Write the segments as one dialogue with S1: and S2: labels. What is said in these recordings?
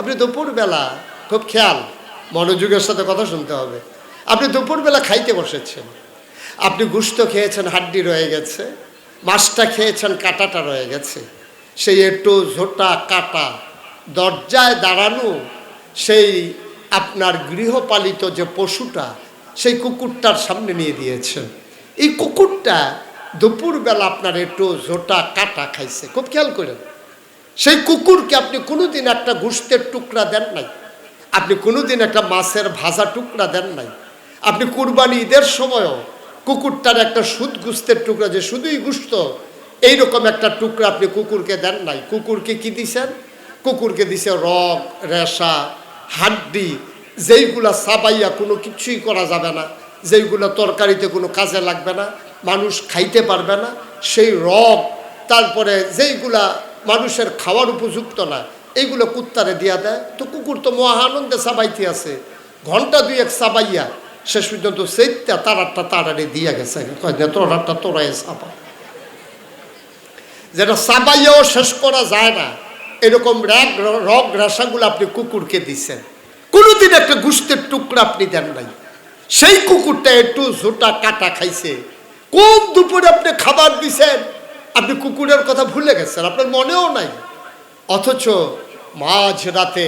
S1: আপনি দুপুরবেলা খুব খেয়াল, মনোযোগের সাথে কথা শুনতে হবে। আপনি দুপুরবেলা খাইতে বসেছেন। আপনি গুস্ত খেয়েছেন, হাড্ডি রয়ে গেছে। মাছটা খেয়েছেন, কাটাটা রয়ে গেছে। সেই একটু ঝোটা কাটা দরজায় দাঁড়ানো, সেই আপনার গৃহপালিত যে পশুটা, সেই কুকুরটার সামনে নিয়ে দিয়েছেন। এই কুকুরটা দুপুরবেলা আপনার একটু ঝোটা কাটা খাইছে। খুব খেয়াল করেন। সেই কুকুরকে আপনি কোনোদিন একটা গুস্তের টুকরা দেন নাই। আপনি কোনোদিন একটা মাছের ভাজা টুকরা দেন নাই। আপনি কুরবানি ঈদের সময়ও কুকুরটার একটা সুদ গুস্তের টুকরা, যে শুধুই গুস্ত এইরকম একটা টুকরা আপনি কুকুরকে দেন নাই। কুকুরকে কি দিছেন? কুকুরকে দিছে রগ রেশা, হাড্ডি, যেইগুলা সাবাইয়া কোনো কিছুই করা যাবে না, যেইগুলো তরকারিতে কোনো কাজে লাগবে না, মানুষ খাইতে পারবে না, সেই রগ তারপরে যেইগুলা মানুষের খাওয়ার উপযুক্ত না। এইগুলো কুত্তারে দিয়া দেয়। তো কুকুর তো মহানন্দে সাবাইতে আছে। ঘণ্টা দুই এক সাবাইয়া শেষ পর্যন্ত সেইটা তারারটা তারারে দিয়া গেছে। তোরারটা তোরাই সাবা যেটা সাবাইয়াও শেষ করা যায় না। এরকম র্যাগ, রগ, রেশাগুলো আপনি কুকুরকে দিচ্ছেন কোনোদিন একটা গুস্তের টুকরা আপনি দেন নাই। সেই কুকুরটা একটু ঝোটা কাটা খাইছে। কোন দুপুরে আপনি খাবার দিছেন? আপনি কুকুরের কথা ভুলে গেছেন, আপনার মনেও নাই। অথচ মাঝ রাতে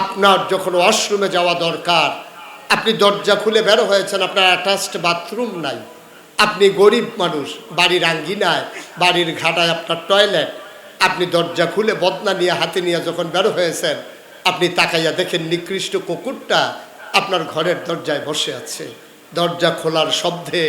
S1: আপনার যখন ওয়াশরুমে যাওয়া দরকার, আপনি দরজা খুলে বের হয়েছেন, আপনার অ্যাটাচড বাথরুম নাই। আপনি গরিব মানুষ, বাড়ির আঙ্গিনায়, বাড়ির ঘাটায় আপনার টয়লেট আপনি দরজা খুলে বদনা নিয়ে হাতে নিয়ে যখন বের হয়েছেন, আপনি তাকাইয়া দেখেন নিকৃষ্ট কুকুরটা আপনার ঘরের দরজায় বসে আছে। দরজা খোলার শব্দে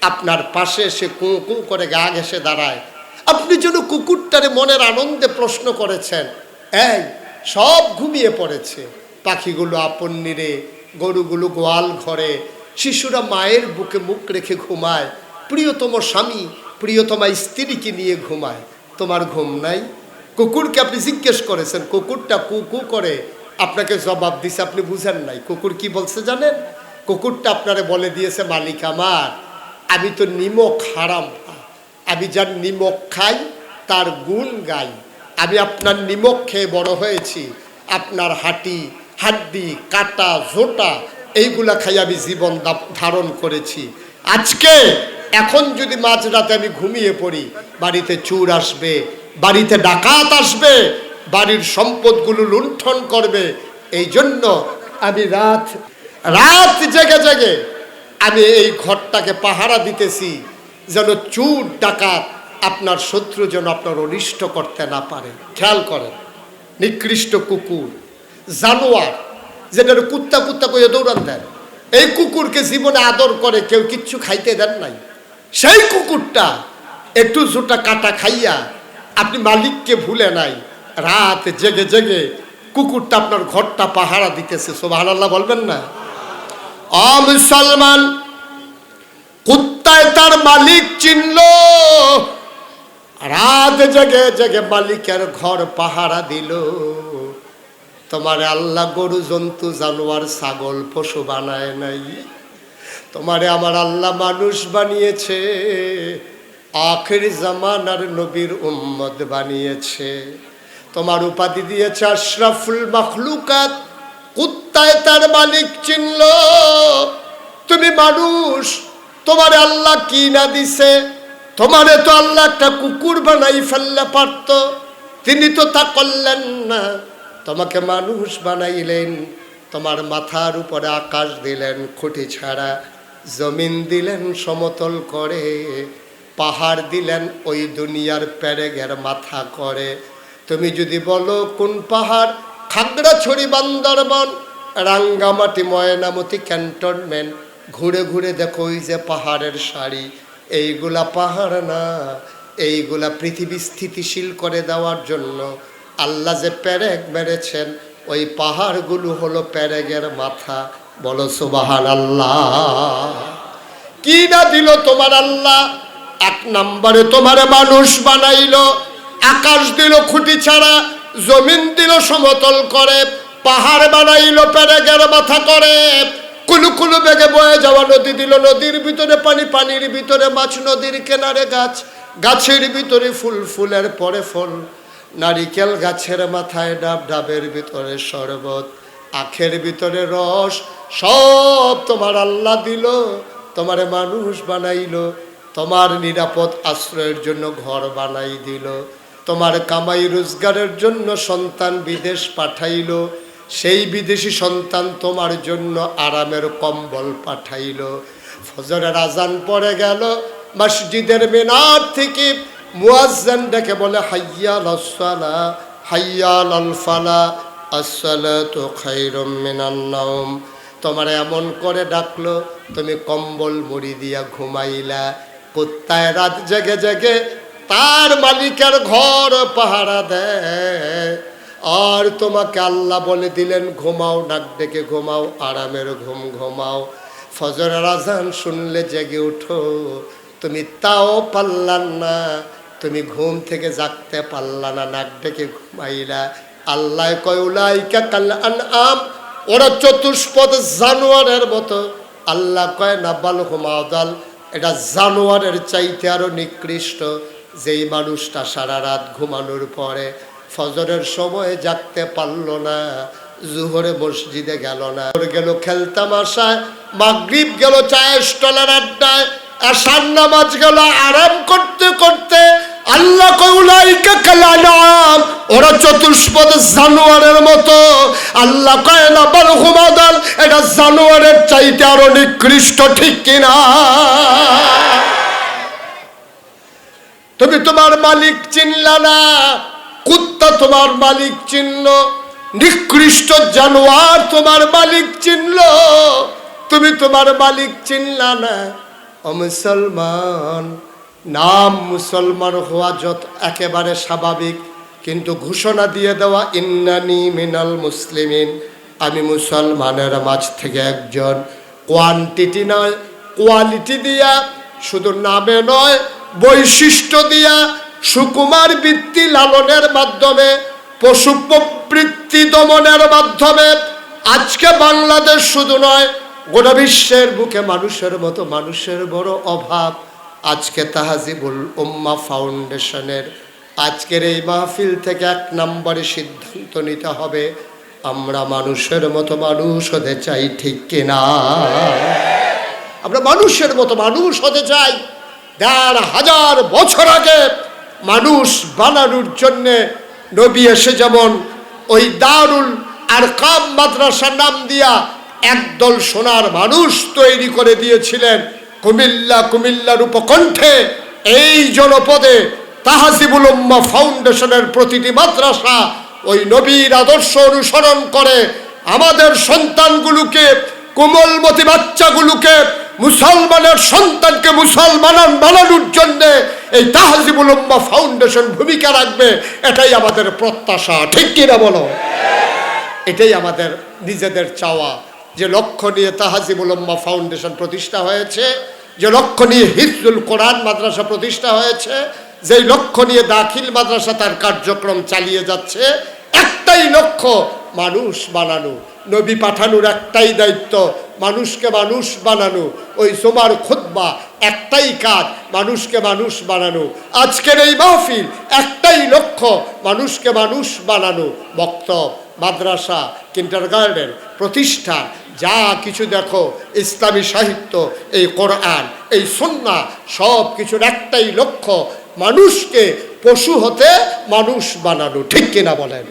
S1: আপনার পাশে এসে কু কু করে গা ঘেসে দাঁড়ায়। আপনি যেন কুকুরটারে মনের আনন্দে প্রশ্ন করেছেন, এই, সব ঘুমিয়ে পড়েছে। পাখিগুলো আপন নিরে, গরুগুলো গোয়াল ঘরে। শিশুরা মায়ের বুকে মুখ রেখে ঘুমায়। প্রিয়তম স্বামী প্রিয়তমা স্ত্রীকে নিয়ে ঘুমায়। তোমার ঘুম নাই? কুকুরকে আপনি জিজ্ঞেস করেছেন, কুকুরটা কু কু করে? আপনাকে জবাব দিছে, আপনি বুঝেন নাই। কুকুর কি বলছে জানেন? কুকুরটা আপনারে বলে দিয়েছে, মালিক আমার আমি তো নিমক হারাম আমি যার নিমক খাই, তার গুণ গাই। আমি আপনার নিমক খেয়ে বড় হয়েছি। আপনার হাঁটি, হাড্ডি, কাটা, ঝোটা, এইগুলা খাই আমি জীবন ধারণ করেছি। আজকে, এখন যদি মাঝরাতে আমি ঘুমিয়ে পড়ি, বাড়িতে চুর আসবে, বাড়িতে ডাকাত আসবে, বাড়ির সম্পদগুলো লুণ্ঠন করবে এই জন্য আমি রাত রাত জেগে জেগে আমি এই ঘরটাকে পাহারা দিতেছি যেন চুর, ডাকাত আপনার শত্রু যেন আপনার অনিষ্ট করতে না পারে। খেয়াল করেন, নিকৃষ্ট কুকুর, জানোয়ার যেটা কুত্তা কুত্তা করে দৌড়ান দেন। এই কুকুরকে জীবনে আদর করে কেউ কিচ্ছু খাইতে দেন নাই। সেই কুকুরটা একটু জোটা কাটা খাইয়া আপনি মালিককে ভুলে নাই, রাত জেগে জেগে কুকুরটা আপনার ঘরটা পাহারা দিতেছে। আল্লাহ বলবেন না? অ মুসলমান কুত্তায় তার মালিক চিনল রাত জেগে জেগে মালিকের ঘর পাহারা দিল। তোমার আল্লাহ গরু, জন্তু, জানোয়ার, ছাগল, পশু বানায় নাই। তোমারে আমার আল্লাহ মানুষ বানিয়েছে, আখের জামানার নবীর উম্মদ বানিয়েছে। তোমার উপাধি দিয়েছে আশরাফুল মখলুকাত। কুত্তায় তার মালিক চিনল। তুমি মানুষ, তোমার আল্লাহ কি না দিছে? তোমারে তো আল্লাহ একটা কুকুর বানাই ফেললে পারত। তিনি তো তা করলেন না। তোমাকে মানুষ বানাইলেন, তোমার মাথার উপরে আকাশ দিলেন, খুঁটি ছাড়া জমিন দিলেন সমতল করে, পাহাড় দিলেন ওই দুনিয়ার প্যারেগের মাথা করে। তুমি যদি বলো কোন পাহাড় খাগড়াছড়ি বান্দরবন রাঙ্গামাটি ময়নামতি ক্যান্টনমেন্ট। ঘুরে ঘুরে দেখো ওই যে পাহাড়ের শাড়ি, এইগুলা পাহাড় না, এইগুলা পৃথিবী স্থিতিশীল করে দেওয়ার জন্য। আল্লাহ যে প্যারেক মেরেছেন, ওই পাহাড়গুলো হলো প্যারেগের মাথা। বলো সুবাহান আল্লাহ কি না দিল তোমার আল্লাহ? এক নম্বরে তোমার মানুষ বানাইল, আকাশ দিল খুঁটি ছাড়া জমিন দিল সমতল করে, পাহাড় বানাইলো প্যারেগের মাথা করে। কুলু কুলু বেগে বয়ে যাওয়া নদী দিল নদীর ভিতরে, পানি পানির ভিতরে, মাছ নদীর কিনারে গাছ। গাছের ভিতরে ফুল, ফুলের পরে ফল। নারিকেল গাছের মাথায় ডাব, ডাবের ভিতরে শরবত। আখের ভিতরে রস, সব তোমার আল্লাহ দিল, তোমারে মানুষ বানাইলো। তোমার নিরাপদ আশ্রয়ের জন্য ঘর বানাই দিল। তোমার কামাই রোজগারের জন্য সন্তান বিদেশ পাঠাইলো, সেই বিদেশি সন্তান তোমার জন্য আরামের কম্বল পাঠাইলো। ফজরের আজান পড়ে গেল, মসজিদের মিনার থেকে মুয়াজ্জান ডেকে বলে, হাইয়াল আসসালা, হাইয়াল আল ফালা আসসালাতু খায়রুম মিনান নাওম। তোমার এমন করে ডাকলো, তুমি কম্বল মুড়ি দিয়া ঘুমাইলা। কুত্তায় রাত জেগে জেগে তার মালিকের ঘর পাহারা দেয়। আর তোমাকে আল্লাহ বলে দিলেন, ঘুমাও, নাক ডেকে ঘুমাও, আরামের ঘুম ঘুমাও। ফজর আজান শুনলে জেগে উঠো। তুমি তাও পারলাম না, তুমি ঘুম থেকে জাগতে পারলা না, নাক ডেকে ঘুমাইলা। আল্লাহ কয়ুলাইকা কাল আম ওরা চতুষ্পদ জানোয়ারের মতো। আল্লাহ কয়, না, বাল হুমাদাল, এটা জানোয়ারের চাইতে আরও নিকৃষ্ট। যেই মানুষটা সারা রাত ঘুমানোর পরে ফজরের সময় জাগতে পারল না, জুহরে মসজিদে গেল না। গেল খেলতাম আসায় মাগরিব গেল চায়ের আড্ডায়, আসার নামাজ গেল আরাম করতে করতে আল্লাহ কালানাম ওরা চতুষ্পদ জানোয়ারের মতো। আল্লাহ কয় বল এটা জানোয়ারের চাইতে আরও নিকৃষ্ট, ঠিক কিনা? তুমি তোমার মালিক চিনলা না। কুত্তা তোমার মালিক চিনল। নিকৃষ্ট জানোয়ার তোমার মালিক চিনল। তুমি তোমার মালিক চিনলা না। মুসলমান, নাম মুসলমান হওয়া যত একেবারে স্বাভাবিক, কিন্তু ঘোষণা দিয়ে দেওয়া, ইন্নানি মিনাল মুসলিমিন। আমি মুসলমানের মাঝ থেকে একজন। কোয়ান্টিটি নয় কোয়ালিটি দিয়া শুধু নামে নয় বৈশিষ্ট্য দিয়া সুকুমার বৃত্তি লালনের মাধ্যমে, পশু প্রবৃত্তি দমনের মাধ্যমে। আজকে বাংলাদেশ শুধু নয়, গোটা বিশ্বের বুকে মানুষের মতো মানুষের বড় অভাব। আজকে তাহাজিবুল উম্মা ফাউন্ডেশনের আজকের এই মাহফিল থেকে এক নম্বরে সিদ্ধান্ত নিতে হবে, আমরা মানুষের মতো মানুষ হতে চাই ঠিক কিনা? আমরা মানুষের মতো মানুষ হতে চাই। দেড় হাজার বছর আগে মানুষ বানানোর জন্যে নবী এসে যেমন ওই দারুল আর কাম মাদ্রাসার নাম দিয়া একদল সোনার মানুষ তৈরি করে দিয়েছিলেন। কুমিল্লা কুমিল্লার উপকণ্ঠে এই জনপদে তাহাজিবুল উম্মা ফাউন্ডেশনের প্রতিটি মাদ্রাসা ওই নবীর আদর্শ অনুসরণ করে। আমাদের সন্তানগুলোকে, কোমলমতি বাচ্চাগুলোকে মুসলমানের সন্তানকে মুসলমান বানানোর জন্য এই তাহাজিবুল উম্মা ফাউন্ডেশন ভূমিকা রাখবে, এটাই আমাদের প্রত্যাশা। ঠিক কিনা বলো? এটাই আমাদের নিজেদের চাওয়া। যে লক্ষ্য নিয়ে তাহাজিবুল উম্মা ফাউন্ডেশন প্রতিষ্ঠা হয়েছে, যে লক্ষ্য নিয়ে হিফজুল কোরআন মাদ্রাসা প্রতিষ্ঠা হয়েছে, যেই লক্ষ্য নিয়ে দাখিল মাদ্রাসা তার কার্যক্রম চালিয়ে যাচ্ছে, একটাই লক্ষ্য, মানুষ বানানো। নবী পাঠানোর একটাই দায়িত্ব মানুষকে মানুষ বানানো। ওই সোমার খুদ্া একটাই কাজ, মানুষকে মানুষ বানানো। আজকের এই মাহফিল একটাই লক্ষ্য, মানুষকে মানুষ বানানো। বক্তব্য, মাদ্রাসা কিন্টার গার্ডেন প্রতিষ্ঠান, যা কিছু দেখো, ইসলামী সাহিত্য, এই কোরআন, এই সন্না, সব কিছুর একটাই লক্ষ্য, মানুষকে পশু হতে মানুষ বানানো। ঠিক কিনা বলেন?